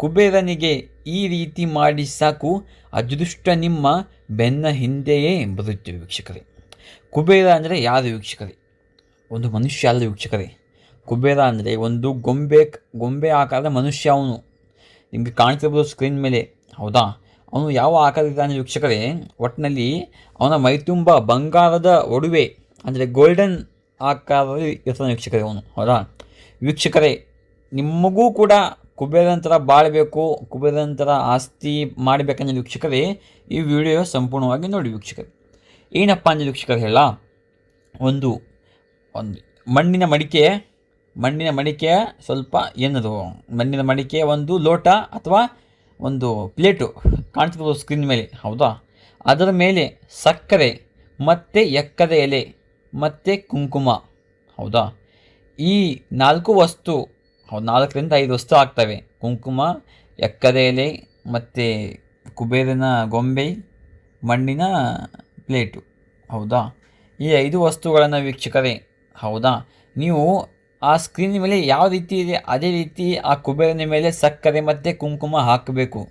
ಕುಬೇರನಿಗೆ ಈ ರೀತಿ ಮಾಡಿ ಸಾಕು, ಅದೃಷ್ಟ ನಿಮ್ಮ ಬೆನ್ನ ಹಿಂದೆಯೇ ಬರುತ್ತೆ ವೀಕ್ಷಕರೇ. ಕುಬೇರ ಅಂದರೆ ಯಾರು ವೀಕ್ಷಕರೇ? ಒಂದು ಮನುಷ್ಯ ಅಲ್ಲ ವೀಕ್ಷಕರೇ. ಕುಬೇರ ಅಂದರೆ ಒಂದು ಗೊಂಬೆ ಗೊಂಬೆ ಆಕಾರದ ಮನುಷ್ಯ ಅವನು. ನಿಮಗೆ ಕಾಣ್ತಿರ್ಬೋದು ಸ್ಕ್ರೀನ್ ಮೇಲೆ. ಹೌದಾ? ಅವನು ಯಾವ ಆಕಾರದಿದ್ದಾನೆ ವೀಕ್ಷಕರೇ? ಒಟ್ಟಿನಲ್ಲಿ ಅವನ ಮೈತುಂಬ ಬಂಗಾರದ ಒಡವೆ, ಅಂದರೆ ಗೋಲ್ಡನ್ ಆಕಾರದಲ್ಲಿ ಇರ್ತಾನೆ ವೀಕ್ಷಕರೇ ಅವನು. ಹೌದಾ? ವೀಕ್ಷಕರೇ, ನಿಮಗೂ ಕೂಡ ಕುಬೇರನ ಬಾಳ್ಬೇಕು ಕುಬೇರನ ಆಸ್ತಿ ಮಾಡಬೇಕಂದ್ರೆ ವೀಕ್ಷಕರೇ, ಈ ವಿಡಿಯೋ ಸಂಪೂರ್ಣವಾಗಿ ನೋಡಿ ವೀಕ್ಷಕರು. ಏನಪ್ಪ ಅಂದ್ರೆ ವೀಕ್ಷಕರು ಹೇಳ ಒಂದು ಒಂದು, ಮಣ್ಣಿನ ಮಡಿಕೆ ಮಣ್ಣಿನ ಮಡಿಕೆ ಸ್ವಲ್ಪ ಏನದು, ಮಣ್ಣಿನ ಮಡಿಕೆ ಒಂದು ಲೋಟ ಅಥವಾ ಒಂದು ಪ್ಲೇಟು ಕಾಣ್ತಿರ್ಬೋದು ಸ್ಕ್ರೀನ್ ಮೇಲೆ, ಹೌದಾ? ಅದರ ಮೇಲೆ ಸಕ್ಕರೆ, ಮತ್ತು ಎಕ್ಕದ ಎಲೆ, ಮತ್ತು ಕುಂಕುಮ, ಹೌದಾ? ಈ ನಾಲ್ಕು ವಸ್ತು ಹೌದು ನಾಲ್ಕರಿಂದ ಐದು ವಸ್ತು ಆಗ್ತವೆ. ಕುಂಕುಮ ಎಕ್ಕದ ಎಲೆ ಮತ್ತು ಕುಬೇರನ ಗೊಂಬೆ, ಮಣ್ಣಿನ ಪ್ಲೇಟು. ಹೌದಾ? ಈ ಐದು ವಸ್ತುಗಳನ್ನು ವೀಕ್ಷಕರೇ, ಹೌದಾ? ನೀವು ಆ ಸ್ಕ್ರೀನ್ ಮೇಲೆ ಯಾವ ರೀತಿ ಇದೆ, ಅದೇ ರೀತಿ ಆ ಕುಬೇರನ ಮೇಲೆ ಸಕ್ಕರೆ ಮತ್ತು ಕುಂಕುಮ ಹಾಕಬೇಕು.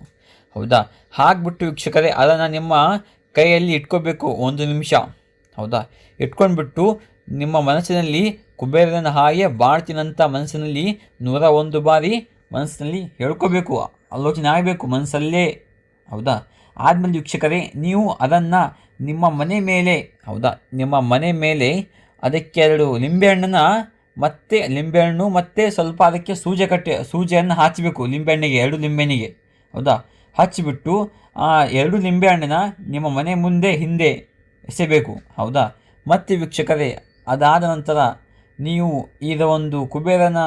ಹೌದಾ? ಹಾಕ್ಬಿಟ್ಟು ವೀಕ್ಷಕರೇ, ಅದನ್ನು ನಿಮ್ಮ ಕೈಯಲ್ಲಿ ಇಟ್ಕೋಬೇಕು ಒಂದು ನಿಮಿಷ. ಹೌದಾ? ಇಟ್ಕೊಂಡ್ಬಿಟ್ಟು ನಿಮ್ಮ ಮನಸ್ಸಿನಲ್ಲಿ ಕುಬೇರನ ಹಾಗೆ ಬಾಳ್ತಿನಂತ ಮನಸ್ಸಿನಲ್ಲಿ ನೂರ ಒಂದು ಬಾರಿ ಮನಸ್ಸಿನಲ್ಲಿ ಹೇಳ್ಕೋಬೇಕು. ಆಲೋಚನೆ ಆಗಬೇಕು ಮನಸ್ಸಲ್ಲೇ. ಹೌದಾ? ಆದಮೇಲೆ ವೀಕ್ಷಕರೇ, ನೀವು ಅದನ್ನು ನಿಮ್ಮ ಮನೆ ಮೇಲೆ, ಹೌದಾ? ನಿಮ್ಮ ಮನೆ ಮೇಲೆ ಅದಕ್ಕೆ ಎರಡು ಲಿಂಬೆಹಣ್ಣನ್ನು ಮತ್ತೆ ಲಿಂಬೆಹಣ್ಣು ಮತ್ತು ಸ್ವಲ್ಪ ಅದಕ್ಕೆ ಸೂಜೆ ಕಟ್ಟಿ, ಸೂಜೆಯನ್ನು ಹಚ್ಚಬೇಕು ಲಿಂಬೆಹಣ್ಣಿಗೆ, ಎರಡು ಲಿಂಬೆಹಣ್ಣಿಗೆ. ಹೌದಾ? ಹಚ್ಚಿಬಿಟ್ಟು ಆ ಎರಡು ಲಿಂಬೆಹಣ್ಣನ್ನು ನಿಮ್ಮ ಮನೆ ಮುಂದೆ ಹಿಂದೆ ಎಸೆಬೇಕು. ಹೌದಾ? ಮತ್ತೆ ವೀಕ್ಷಕರೇ, ಅದಾದ ನಂತರ ನೀವು ಈಗ ಒಂದು ಕುಬೇರನ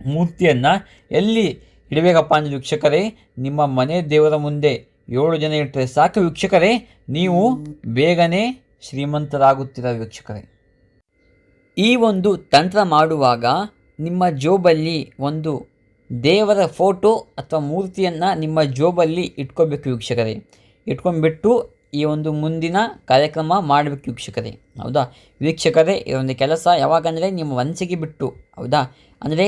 ಮೂರ್ತಿಯನ್ನು ಎಲ್ಲಿ ಇಡಬೇಕಪ್ಪ ಅಂದರೆ ವೀಕ್ಷಕರೇ, ನಿಮ್ಮ ಮನೆ ದೇವರ ಮುಂದೆ ಏಳು ಜನ ಇಟ್ಟರೆ ಸಾಕು ವೀಕ್ಷಕರೇ, ನೀವು ಬೇಗನೆ ಶ್ರೀಮಂತರಾಗುತ್ತೀರ ವೀಕ್ಷಕರೇ. ಈ ಒಂದು ತಂತ್ರ ಮಾಡುವಾಗ ನಿಮ್ಮ ಜೋಬಲ್ಲಿ ಒಂದು ದೇವರ ಫೋಟೋ ಅಥವಾ ಮೂರ್ತಿಯನ್ನು ನಿಮ್ಮ ಜೋಬಲ್ಲಿ ಇಟ್ಕೋಬೇಕು ವೀಕ್ಷಕರೇ. ಇಟ್ಕೊಂಡ್ಬಿಟ್ಟು ಈ ಒಂದು ಮುಂದಿನ ಕಾರ್ಯಕ್ರಮ ಮಾಡಬೇಕು ವೀಕ್ಷಕರೇ. ಹೌದಾ? ವೀಕ್ಷಕರೇ, ಇದೊಂದು ಕೆಲಸ ಯಾವಾಗಂದರೆ ನಿಮ್ಮ ಮನಸ್ಸಿಗೆ ಬಿಟ್ಟು, ಹೌದಾ? ಅಂದರೆ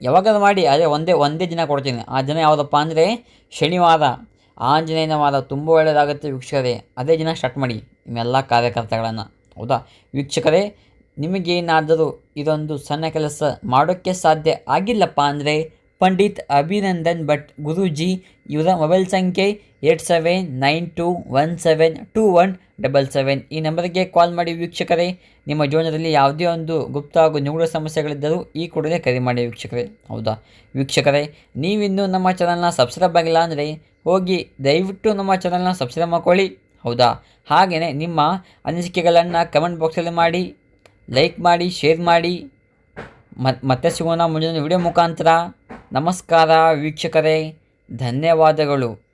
ಯಾವಾಗಾದ್ರೂ ಮಾಡಿ, ಅದೇ ಒಂದೇ ಒಂದೇ ದಿನ ಕೊಡ್ತೀನಿ. ಆ ದಿನ ಯಾವುದಪ್ಪ ಅಂದರೆ ಶನಿವಾರ ಆಂಜನೇಯನ ವಾರ ತುಂಬ ಒಳ್ಳೆಯದಾಗುತ್ತೆ ವೀಕ್ಷಕರೇ. ಅದೇ ದಿನ ಸ್ಟಾರ್ಟ್ ಮಾಡಿ ನಿಮ್ಮೆಲ್ಲ ಕಾರ್ಯಕರ್ತಗಳನ್ನು, ಹೌದಾ? ವೀಕ್ಷಕರೇ ನಿಮಗೇನಾದರೂ ಇದೊಂದು ಸಣ್ಣ ಕೆಲಸ ಮಾಡೋಕ್ಕೆ ಸಾಧ್ಯ ಆಗಿಲ್ಲಪ್ಪ ಅಂದರೆ ಪಂಡಿತ್ ಅಭಿನಂದನ್ ಭಟ್ ಗುರೂಜಿ, ಇವರ ಮೊಬೈಲ್ ಸಂಖ್ಯೆ eight seven nine two one seven two one double seven ಈ ನಂಬರ್ಗೆ ಕಾಲ್ ಮಾಡಿ ವೀಕ್ಷಕರೇ, ನಿಮ್ಮ ಜೀವನದಲ್ಲಿ ಯಾವುದೇ ಒಂದು ಗುಪ್ತ ಹಾಗೂ ನಿಗೂಢ ಸಮಸ್ಯೆಗಳಿದ್ದರೂ ಈ ಕೂಡಲೇ ಕರೆ ಮಾಡಿ ವೀಕ್ಷಕರೇ. ಹೌದಾ? ವೀಕ್ಷಕರೇ, ನೀವಿನ್ನೂ ನಮ್ಮ ಚಾನಲ್ನ ಸಬ್ಸ್ಕ್ರೈಬ್ ಆಗಿಲ್ಲ ಅಂದರೆ ಹೋಗಿ ದಯವಿಟ್ಟು ನಮ್ಮ ಚಾನಲ್ನ ಸಬ್ಸ್ಕ್ರೈಬ್ ಮಾಡ್ಕೊಳ್ಳಿ. ಹೌದಾ? ಹಾಗೆಯೇ ನಿಮ್ಮ ಅನಿಸಿಕೆಗಳನ್ನು ಕಮೆಂಟ್ ಬಾಕ್ಸಲ್ಲಿ ಮಾಡಿ ಲೈಕ್ ಮಾಡಿ ಶೇರ್ ಮಾಡಿ. ಮತ್ತೆ ಸಿಗೋಣ ಮುಂದಿನ ವಿಡಿಯೋ ಮುಖಾಂತರ. ನಮಸ್ಕಾರ ವೀಕ್ಷಕರೇ, ಧನ್ಯವಾದಗಳು.